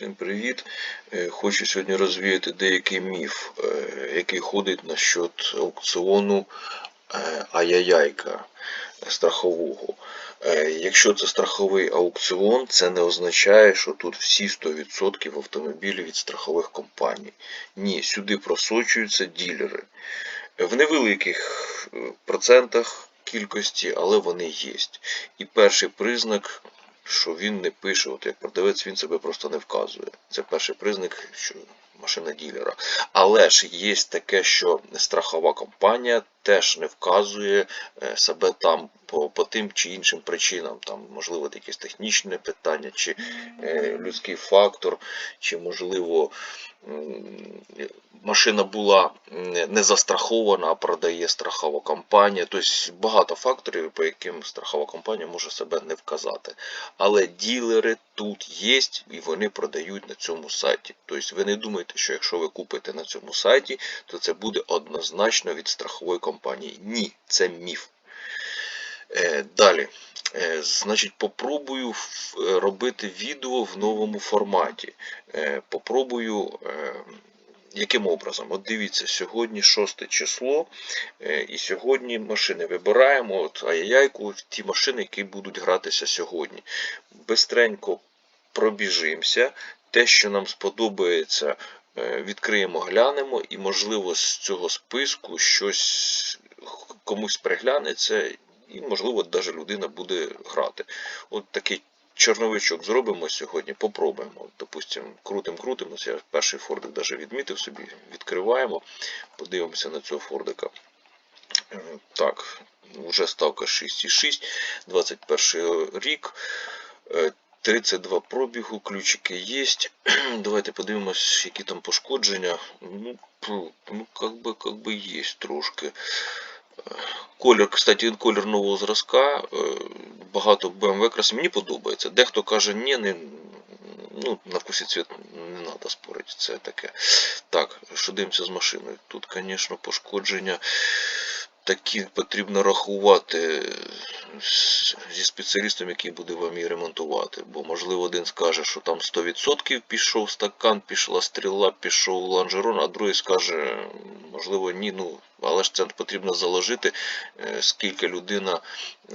Всім привіт! Е, Хочу сьогодні розвіяти деякий міф, е, який ходить насчет аукціону е, Аяяйка страхового. Якщо це страховий аукціон, це не означає, що тут всі 100% автомобілів від страхових компаній. Ні, сюди просочуються ділери. В невеликих процентах кількості, але вони є. І перший признак, що він не пише, от як продавець, він себе просто не вказує. Це перший признак, що машина ділера. Але ж є таке, що страхова компанія теж не вказує е, себе там по, по тим чи іншим причинам. Там, можливо, якесь технічне питання, чи е, людський фактор, чи можливо. Машина була не застрахована, а продає страхова компанія. Тобто багато факторів, по яким страхова компанія може себе не вказати. Але ділери тут є і вони продають на цьому сайті. Тобто ви не думайте, що якщо ви купите на цьому сайті, то це буде однозначно від страхової компанії. Ні, це міф. Е, Далі. Е, Значить, попробую е, робити відео в новому форматі. Попробую. Яким образом? От дивіться, сьогодні 6 число, і сьогодні машини вибираємо от аяяйку, ті машини, які будуть гратися сьогодні. Бистренько пробіжимося. Те, що нам сподобається, відкриємо, глянемо, і, можливо, з цього списку щось комусь приглянеться, і, можливо, навіть людина буде грати. От такий чорновичок зробимо сьогодні, попробуємо. Допустимо, крутим крутимо. Я перший фордик навіть відмітив собі, відкриваємо, подивимося на цього фордика. Е, Так, вже ставка 6,6, 21 рік. Е, 32 пробігу, ключики є. Давайте подивимось, які там пошкодження. Ну, ну как би, как би є трошки. Колір, кстати, колір нового зразка. е, Багато BMW красив. Мені подобається. Дехто каже, ні, не, ну, на вкусі цвіт не треба спорити. Це таке. Так, що дивимося з машиною. Тут, звісно, пошкодження такі потрібно рахувати зі спеціалістом, який буде вам її ремонтувати. Бо, можливо, один скаже, що там 100% пішов стакан, пішла стріла, пішов лонжерон, а другий скаже, можливо, ні. Ну, але ж це потрібно заложити, е, скільки людина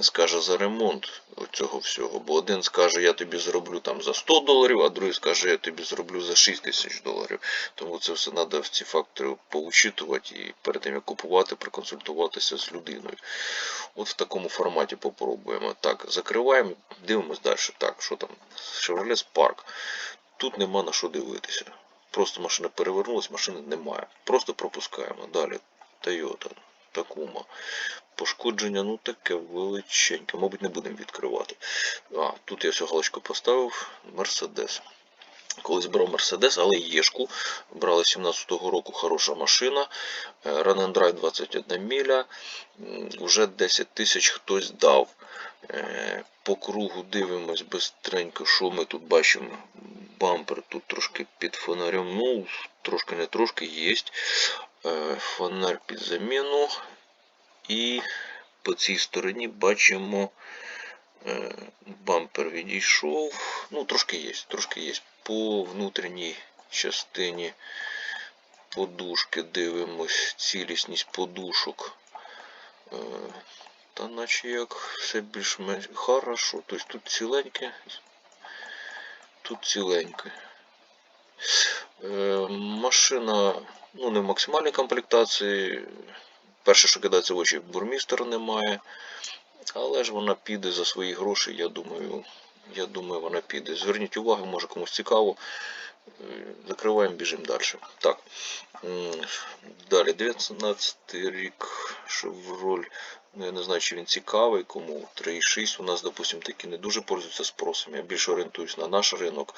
скаже за ремонт цього всього. Бо один скаже, я тобі зроблю там за 100 доларів, а другий скаже, я тобі зроблю за 6 тисяч доларів. Тому це все треба в ці фактори поучитувати і перед тим як купувати, проконсультуватися з людиною. От в такому форматі попробуємо. Так, закриваємо, дивимось далі. Так, що там? Chevrolet Spark. Тут нема на що дивитися. Просто машина перевернулась, машини немає. Просто пропускаємо. Далі. Toyota. Такума. Пошкодження, ну таке величеньке. Мабуть, не будемо відкривати. А, тут я всю галочку поставив. Мерседес. Колись брав Мерседес, але Єшку. Брали 17-го року хороша машина. Е, Run and Drive 21 міля. М, Уже 10 тисяч хтось дав. Е, По кругу дивимось бистренько, що ми тут бачимо. Бампер тут трошки під фонарем. Ну, трошки не трошки є. Фонарь під заміну. І по цій стороні бачимо е, бампер відійшов. Ну, трошки є, трошки є. По внутрішній частині подушки дивимось, цілісність подушок. Е, Та наче як все більш-менш хорошо. Тобто тут ціленьке, тут ціленьке. Е, Машина ну, не в максимальній комплектації. Перше, що кидається в очі, бурмістера немає. Але ж вона піде за свої гроші, я думаю, я думаю, вона піде. Зверніть увагу, може комусь цікаво. Е, Закриваємо, біжимо далі. Так. Далі, 19 рік Chevrolet. Ну, я не знаю, чи він цікавий, кому 3,6 у нас, допустимо, такі не дуже пользуються спросом. Я більше орієнтуюсь на наш ринок.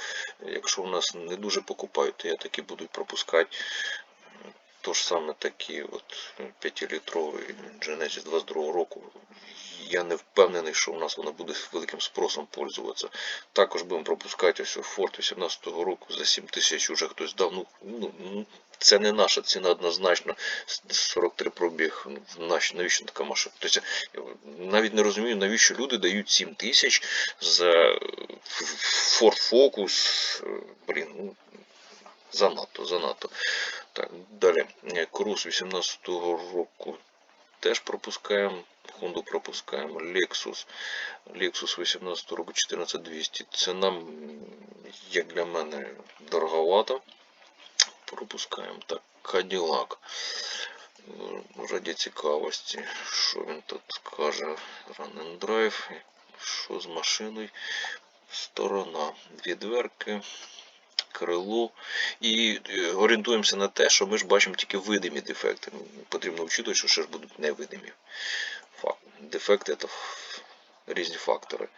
Якщо у нас не дуже покупають, то я такі буду пропускати. То ж саме такі от 5-літровий Genesis 22 року. Я не впевнений, що у нас воно буде великим спросом пользуватися. Також будемо пропускати ось Ford 18-го року за 7 тисяч уже хтось дав. Ну, ну, ну, це не наша ціна однозначно. 43 пробіг. Ну, наш- Навіщо така машина? Тобто, я навіть не розумію, навіщо люди дають 7 тисяч за Ford Focus, е, блін, ну, занадто, занадто. Так, далі. Е, Крус 18-го року теж пропускаємо. Honda пропускаємо. Lexus. Lexus 18 року 14200. Ціна, як для мене, дороговато. Пропускаємо. Так, Cadillac. Раді цікавості, що він тут каже. Run and Drive. Що з машиною? Сторона. Дві дверки. Крило. І е, орієнтуємося на те, що ми ж бачимо тільки видимі дефекти. Потрібно вчитувати, що ще ж будуть невидимі. Фак- Дефекти це різні фактори.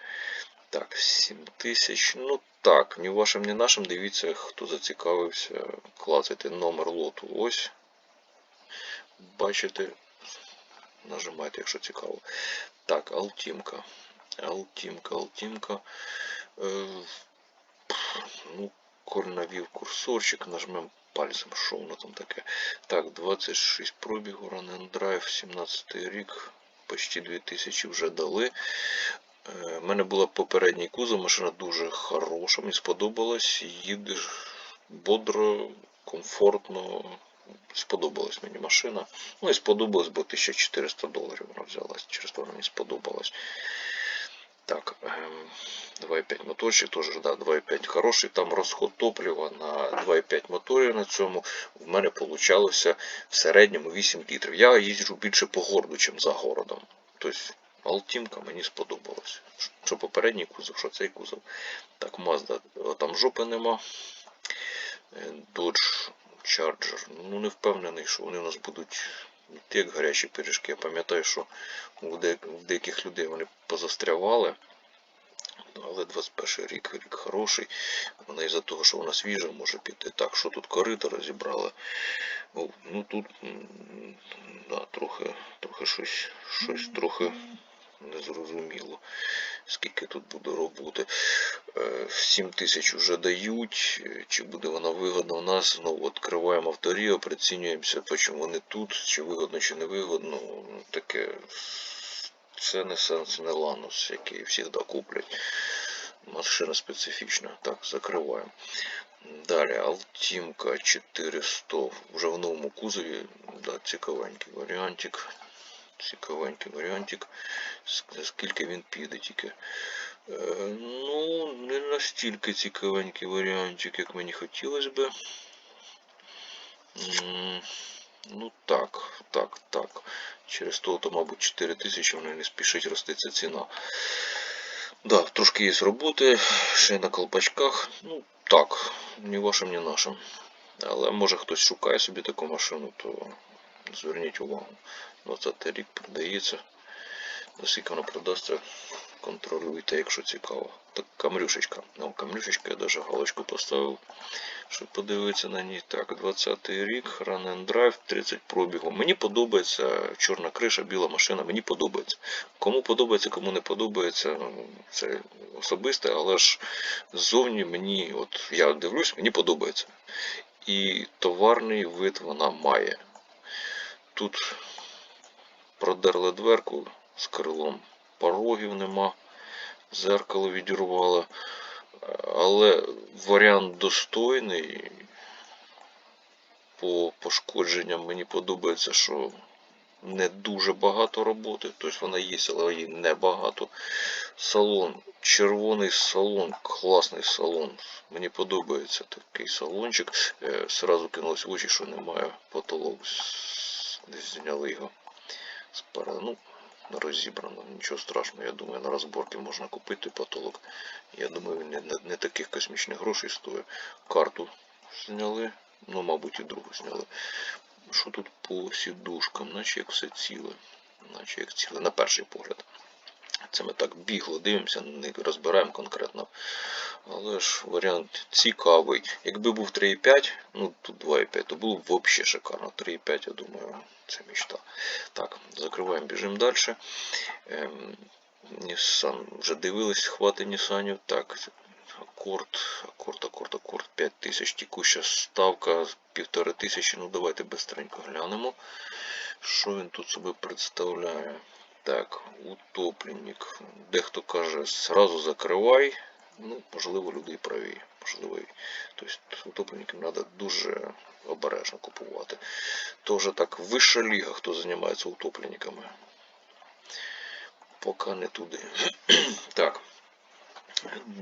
Так, 7000. Ну так, ні вашим, ні нашим. Дивіться, хто зацікавився. Клацайте номер лоту. Ось. Бачите. Нажимайте, якщо цікаво. Так, Алтімка. Алтімка, Алтімка. Е, ну, навів курсорчик, нажмемо пальцем, що воно там таке. Так, 26 пробігу, Run Drive, 17 рік, почти 2000 вже дали. Е, У мене була попередній кузов, машина дуже хороша, мені сподобалась. Їдеш бодро, комфортно. Сподобалась мені машина. Ну і сподобалось, бо 1400 доларів вона взялась. Через то мені сподобалась. Так, ем, 2,5 моторчик теж, да, 2,5 хороший. Там розход топлива на 2,5 моторів на цьому. В мене получалося в середньому 8 літрів. Я їжджу більше по городу, ніж за городом. Тобто Алтімка мені сподобалась. Що попередній кузов, що цей кузов. Так, Mazda, о, там жопи нема. Е, Dodge Charger. Ну не впевнений, що вони у нас будуть як гарячі пиріжки. Я пам'ятаю, що в деяких людей вони позастрявали. Але 21 рік, рік хороший. Вона із-за того, що вона свіжа, може піти. Так, що тут корито розібрали. Ну тут да, трохи, трохи щось, щось трохи незрозуміло. Скільки тут буде роботи. Е, 7 тисяч вже дають. Е, Чи буде вона вигодна у нас? Знову відкриваємо авторіо, прицінюємося, чому вони тут, чи вигодно, чи не вигодно. Ну, Таке це не сенс, не ланус, який завжди куплять. Машина специфічна. Так, закриваємо. Далі, Алтімка 400. Вже в новому кузові. Да, цікавенький варіантик. Цікавенький варіантик. Скільки він піде тільки. Е, ну, не настільки цікавенький варіантик, як мені хотілося би. Ну так, так, так. Через то, то мабуть, 4 тисячі вони не спішить рости ця ціна. Да, трошки є роботи, ще на колпачках. Ну, так, ні вашим, ні нашим. Але може хтось шукає собі таку машину, то зверніть увагу. 20 рік продається. Наскільки воно продасться, контролюйте, якщо цікаво. Так, камрюшечка. Ну, камрюшечка, я навіть галочку поставив, щоб подивитися на ній. Так, 20-й рік, Run and Drive, 30 пробігу. Мені подобається чорна криша, біла машина, мені подобається. Кому подобається, кому не подобається, ну, це особисте, але ж ззовні мені, от я дивлюсь, мені подобається. І товарний вид вона має. Тут продерли дверку з крилом, порогів нема, зеркало відірвало. Але варіант достойний. По пошкодженням мені подобається, що не дуже багато роботи, тобто вона є, але її небагато. Салон, червоний салон, класний салон. Мені подобається такий салончик. Е, Сразу кинулось в очі, що немає потолок. З- Десь зняли його спереду. Розібрано, нічого страшного. Я думаю, на розборки можна купити потолок. Я думаю, він не, не, не таких космічних грошей стоїть. Карту зняли, ну, мабуть, і другу зняли. Що тут по сідушкам? Наче як все ціле. Наче як ціле, на перший погляд. Це ми так бігло дивимося, не розбираємо конкретно. Але ж варіант цікавий. Якби був 3,5, ну тут 2,5, то було б взагалі шикарно. 3,5, я думаю, це мечта. Так, закриваємо, біжимо далі. Ем, Nissan, вже дивились, хвати Нісанів. Так, акорд, акорд, акорд, акорд, 5000, текуща ставка, півтори тисячі. Ну давайте быстренько глянемо, що він тут себе представляє. Так, утопленник. Дехто каже, сразу закривай. Ну, можливо, люди праві. Можливо. Тобто утопленникам треба дуже обережно купувати. То вже так вища ліга, хто займається утопленниками. Поки не туди. так.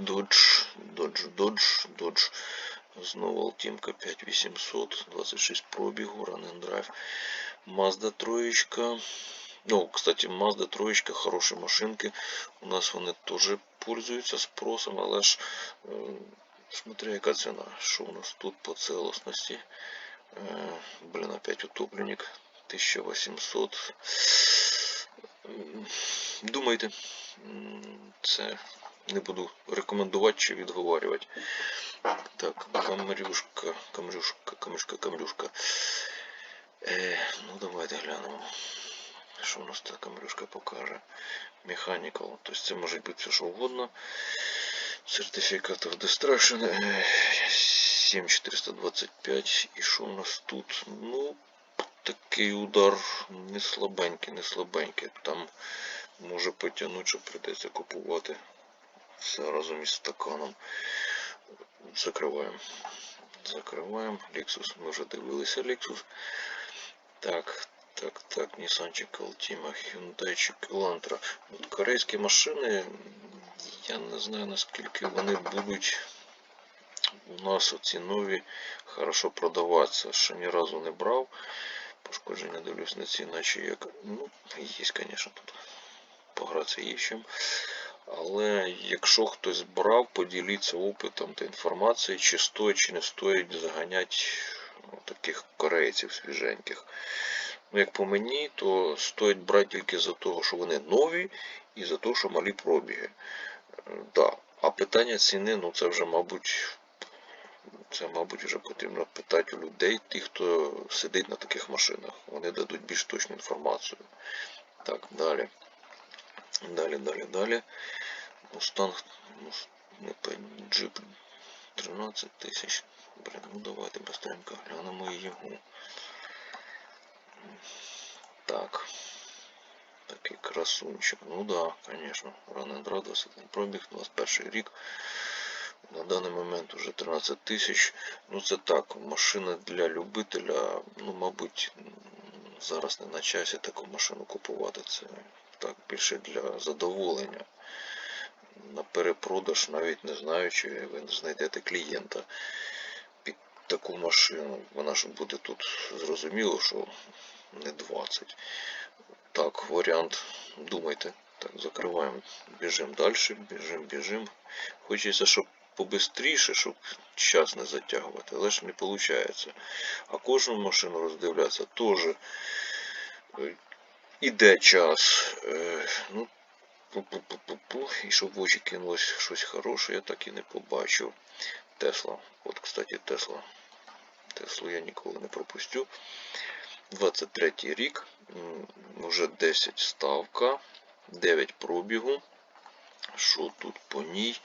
Dodge, Dodge, Dodge, Dodge. Знову Алтімка 5800, 26 пробігу, Run and Drive. Mazda троєчка. Ну, кстати, Mazda троєчка, хороші машинки. У нас вони теж пользуються спросом, але ж е, смотря яка ціна. Що у нас тут по целостності? Е, блін, опять утопленник. 1800. М, Думайте, це не буду рекомендувати чи відговарювати. Так, камрюшка, камрюшка, камрюшка, камрюшка. Е, ну давайте глянемо. Що у нас та камрюшка покаже? Mechanical. Тобто це може бути все що угодно. Сертифікат of Destruction. е, 7425. І що у нас тут? Ну, такий удар не слабенький, не слабенький. Там може потягнути, що прийдеться купувати все разом із стаканом. Закриваємо. Закриваємо. Lexus. Ми вже дивилися Lexus. Так, так, так, Нісанчик Altima, Hyundai Elantra. От корейські машини, я не знаю наскільки вони будуть у нас оці нові хорошо продаватися. Ще ні разу не брав. Пошкодження дивлюсь на ці, наче як. Ну, є, звісно, тут погратися є чим. Але якщо хтось брав, поділіться опитом та інформацією, чи стоїть, чи не стоїть заганяти ну, таких корейців свіженьких. Ну, як по мені, то стоїть брати тільки за того, що вони нові, і за те, що малі пробіги. Е, Да. А питання ціни, ну це вже, мабуть, це, мабуть, вже потрібно питати у людей, тих, хто сидить на таких машинах. Вони дадуть більш точну інформацію. Так, далі. Далі, далі, далі. Мустанг, джип 13 тисяч. Блін, ну давайте быстренько глянемо його. Так. Такий красунчик. Ну да, and Drive, 21 пробіг, 21 рік. На даний момент уже 13 тисяч. Ну це так, машина для любителя. Ну, мабуть, зараз не на часі таку машину купувати. Це так більше для задоволення. На перепродаж, навіть не знаю, чи ви знайдете клієнта таку машину. Вона ж буде тут зрозуміло, що не 20. Так, варіант, думайте. Так, закриваємо, біжимо далі, біжимо, біжимо. Хочеться, щоб побистріше, щоб час не затягувати, але ж не виходить. А кожну машину роздивлятися теж е, іде час. Е, Ну, пу-пу-пу-пу-пу. І щоб в очі кинулось щось хороше, я так і не побачив. Тесла. От, кстати, Тесла. Теслу я ніколи не пропустю. 23 рік, вже 10 ставка, 9 пробігу. Що тут по ній?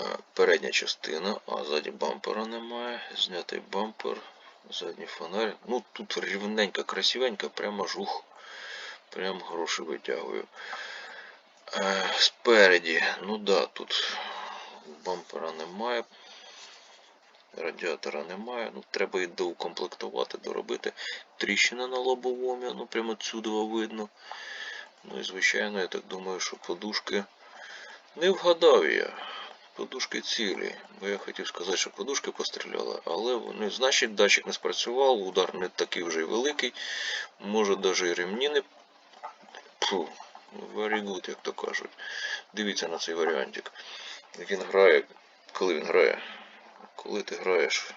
Е, Передня частина, а ззаді бампера немає. Знятий бампер, задній фонарь. Ну тут рівненька, красивенька, прямо жух. Прям гроші витягую. Е, Спереді, ну да, тут бампера немає. Радіатора немає, ну треба і доукомплектувати, доробити. Тріщина на лобовому, ну прямо отсюди видно. Ну і звичайно, я так думаю, що подушки не вгадав я. Подушки цілі. Бо я хотів сказати, що подушки постріляли, але вони, значить, датчик не спрацював, удар не такий вже великий. Може навіть і ремні не. Фу, very good, як то кажуть. Дивіться на цей варіантик. Він грає, коли він грає. Коли ти граєш.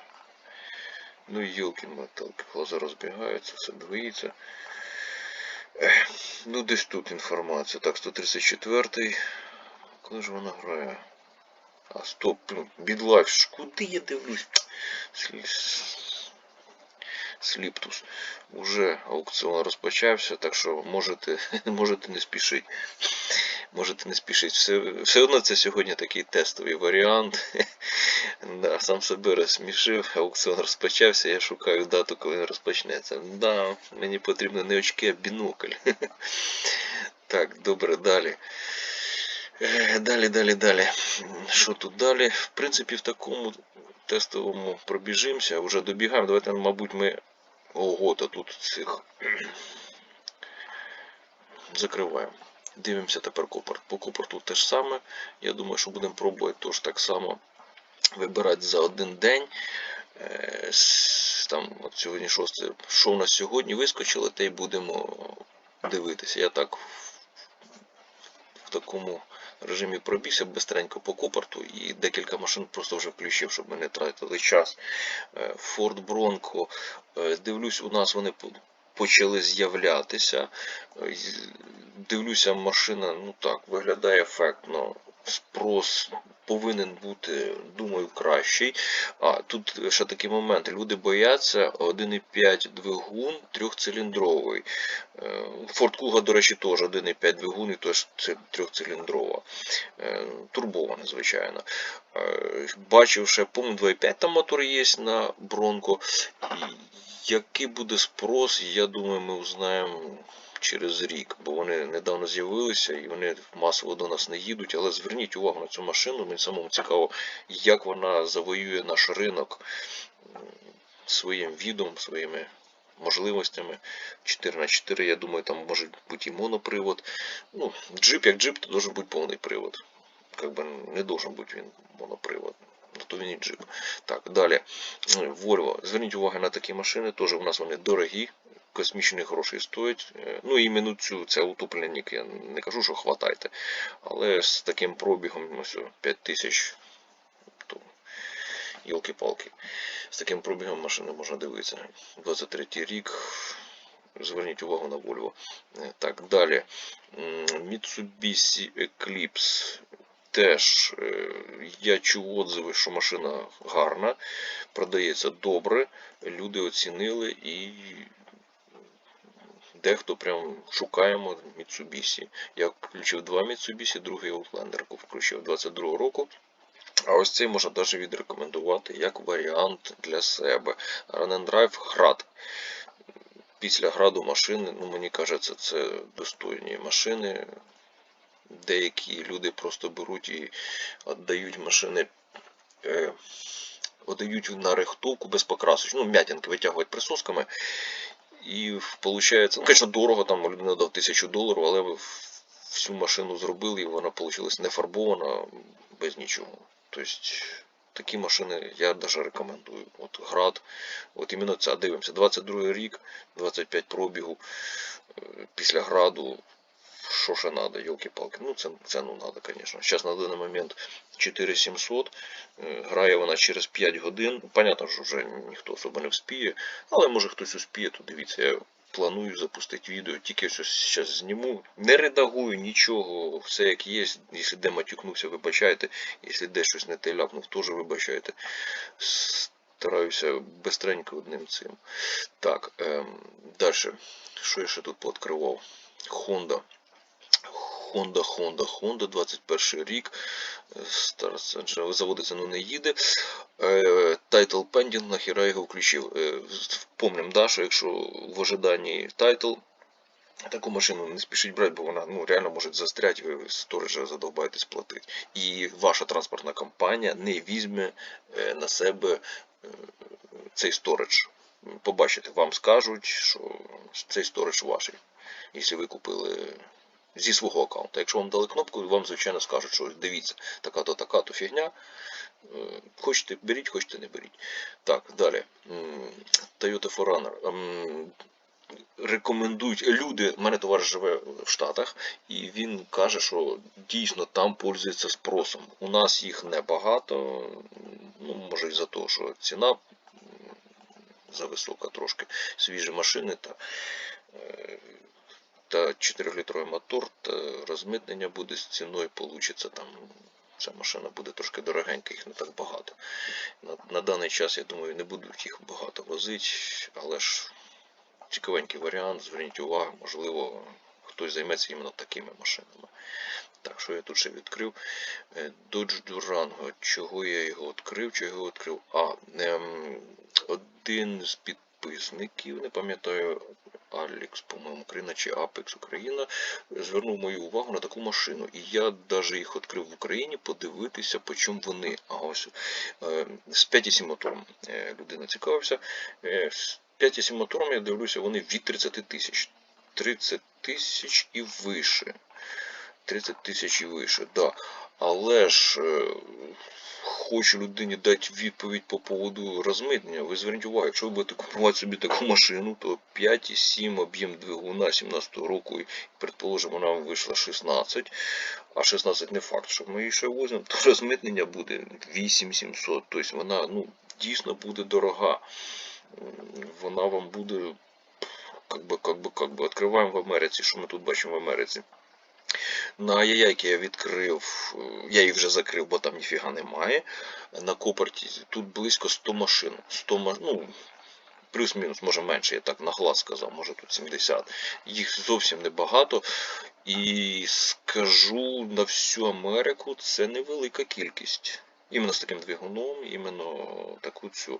Ну йолки моталки, глаза розбігаються, все двоїться. Ну десь тут інформація. Так, 134-й. Коли ж вона грає? А, стоп, блін, бідлайф. Куди я дивлюсь? Сліптус. Уже аукціон розпочався, так що можете, можете не спішити. Можете не спішити. Все, все одно це сьогодні такий тестовий варіант. Да, сам себе розсмішив, аукціон розпочався, я шукаю дату, коли він розпочнеться. Да, мені потрібно не очки, а бінокль. Так, добре, далі. Е, Далі, далі, далі. Що тут далі? В принципі, в такому тестовому пробіжимося, вже добігаємо. Давайте, мабуть, ми. Ого, та тут цих закриваємо. Дивимося тепер копорт. По копорту те ж саме. Я думаю, що будемо пробувати теж так само вибирати за один день. Е, Там, от сьогодні шосте. Що у нас сьогодні вискочило, те й будемо дивитися. Я так в такому режимі пробігся бистренько по копорту і декілька машин просто вже включив, щоб ми не тратили час. Е, Ford Bronco, е, дивлюсь, у нас вони почали з'являтися. Е, Дивлюся, машина, ну так, виглядає ефектно. Спрос повинен бути, думаю, кращий. А тут ще такий момент. Люди бояться 1,5 двигун трьохциліндровий. Е, Ford Kuga, до речі, теж 1,5 двигун і теж трьохциліндрова. Е, Турбована, звичайно. Е, Бачив ще, по-моєму, 2,5 там мотор є на Бронко. Який буде спрос, я думаю, ми узнаємо через рік, бо вони недавно з'явилися і вони масово до нас не їдуть. Але зверніть увагу на цю машину, мені самому цікаво, як вона завоює наш ринок своїм відом, своїми можливостями. 4х4, я думаю, там може бути і монопривод. Ну, джип як джип, то должен бути повний привод. Бы не должен бути він монопривод. Ну, то він і джип. Так, далі. Volvo. Зверніть увагу на такі машини, теж у нас вони дорогі, космічних грошей стоять. Е, Ну, іменно цю, це утопленник, я не кажу, що хватайте. Але з таким пробігом, все, 5 тисяч, йолки-палки. З таким пробігом машини можна дивитися. 23 рік. Зверніть увагу на Volvo. Е, Так, далі. Mitsubishi Eclipse. Теж е, я чув отзиви, що машина гарна, продається добре, люди оцінили і дехто прям шукаємо Mitsubishi. Я включив два Mitsubishi, другий Outlander включив 22 року. А ось цей можна навіть відрекомендувати як варіант для себе. Run and Drive град. Після граду машини, ну мені кажеться, це достойні машини. Деякі люди просто беруть і віддають машини, е, віддають на рихтовку без покрасочку, ну, м'ятинки витягують присосками. І виходить, ну, звісно, дорого, там людина дав тисячу доларів, але всю машину зробили, і вона вийшла не фарбована, без нічого. Тобто такі машини я навіть рекомендую. От град, от іменно ця дивимося. 22 рік, 25 пробігу е, після граду. Що ще треба, йолки-палки. Ну, це, це ну треба, звісно. Зараз на даний момент 4700. е, Грає вона через 5 годин. Понятно, що вже ніхто особо не вспіє, але може хтось успіє, то дивіться, я планую запустити відео, тільки щось зараз зніму. Не редагую нічого, все як є. Якщо де матюкнувся, вибачайте. Якщо де щось не те ляпнув, теж вибачайте. Стараюся бистренько одним цим. Так, ем, далі. Що я ще тут пооткривав? Honda. Honda, Honda, Honda, 21 рік. Е, це заводиться, ну не їде. Е, Title Pending, нахіра його включив. Е, Помним, да, що якщо в ожиданні title, таку машину не спішіть брати, бо вона ну, реально може застряти, ви сториджа задовбаєтесь платити. І ваша транспортна компанія не візьме на себе цей сторидж. Побачите, вам скажуть, що цей сторидж ваш, якщо ви купили зі свого аккаунта. Якщо вам дали кнопку, вам, звичайно, скажуть, що дивіться, така-то, така-то фігня. Е, Хочете беріть, хочете не беріть. Так, далі. Toyota 4Runner. Рекомендують люди, в мене товариш живе в Штатах, і він каже, що дійсно там пользується спросом. У нас їх небагато, ну, може і за те, що ціна зависока трошки, свіжі машини та е, та 4-літровий мотор, та розмитнення буде з ціною, получиться там. Ця машина буде трошки дорогенька, їх не так багато. На, на даний час, я думаю, не будуть їх багато возити, але ж цікавенький варіант, зверніть увагу, можливо, хтось займеться іменно такими машинами. Так, що я тут ще відкрив? Е, Dodge Durango. Чого я його відкрив? Чого його відкрив? А, ем, один з підписників, не пам'ятаю, Алекс, по-моєму, Україна чи Apex Україна звернув мою увагу на таку машину. І я навіть їх відкрив в Україні подивитися, по чому вони. А ось е, з 5,7 мотором е, людина цікавився. Е, з 5,7 мотором я дивлюся, вони від 30 тисяч. 30 тисяч і вище. 30 тисяч і вище, да. Але ж е, хочу людині дати відповідь по поводу розмитнення. Ви зверніть увагу, якщо ви будете купувати собі таку машину, то 5,7 об'єм двигуна 17 року, і, предположимо, вам вийшла 16, а 16 не факт, що ми її ще возимо, то розмитнення буде 8700. Тобто вона ну, дійсно буде дорога. Вона вам буде как би, как би, как би, відкриваємо в Америці, що ми тут бачимо в Америці. На яйки я відкрив, е, я їх вже закрив, бо там ніфіга немає. На Копорті тут близько 100 машин. 100 ма- ну, плюс-мінус, може менше, я так на глаз сказав, може тут 70. Їх зовсім небагато. І скажу на всю Америку це невелика кількість. Іменно з таким двигуном, іменно таку цю.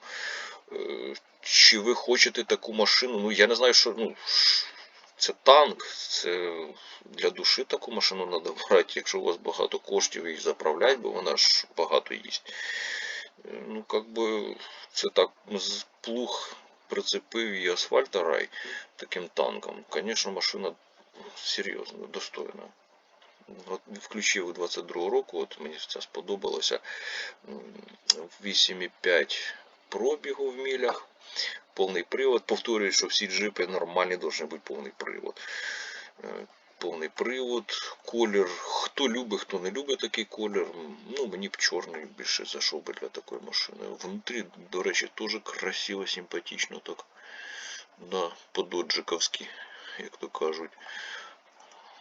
Е, Чи ви хочете таку машину? Ну я не знаю, що ну, це танк, це для душі таку машину треба брати, якщо у вас багато коштів їх заправляти, бо вона ж багато їсть. Е, Ну, как би, це так плуг прицепив і асфальт рай таким танком. Звісно, машина серйозна, достойна. От включив 22 року, от мені ця сподобалося. 8,5 пробігу в мілях. Повний привод. Повторюю, що всі джипи нормальні повинні бути повний привод. Е, Повний привод, колір. Хто любить, хто не любить такий колір. Ну, мені б чорний більше зайшов би для такої машини. Внутрі, до речі, теж красиво, симпатично так. Да, по-доджиковськи, як то кажуть.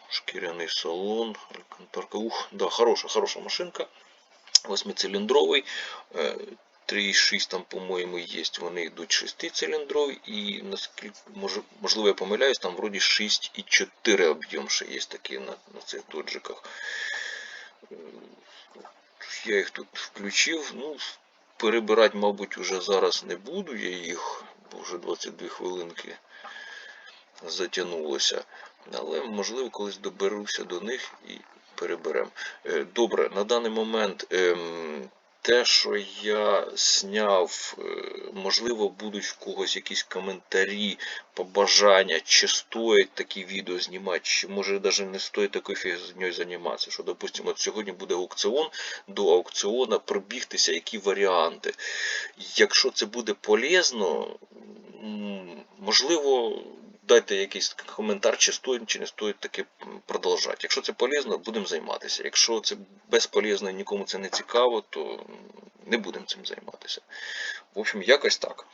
Шкіряний салон. Ух, да, хороша, хороша машинка. Восьмициліндровий. Е, 3,6 там, по-моєму, є. Вони йдуть 6-циліндрові і наскільки можливо я помиляюсь, там вроді 6,4 об'єм ще є такі на, на цих доджиках. Я їх тут включив. Ну, перебирати, мабуть, уже зараз не буду. Я їх, бо вже 22 хвилинки затягнулося. Але можливо колись доберуся до них і переберемо. Е, Добре, на даний момент ем, те, що я зняв, е, можливо, будуть в когось якісь коментарі, побажання, чи стоїть такі відео знімати, чи може навіть не стоїть такою фігньою займатися. Що, допустимо, сьогодні буде аукціон, до аукціону пробігтися, які варіанти. Якщо це буде полезно, можливо, дайте якийсь коментар, чи стоїть, чи не стоїть таке продовжати. Якщо це полезно, будемо займатися. Якщо це безполезно і нікому це не цікаво, то не будемо цим займатися. В общем, якось так.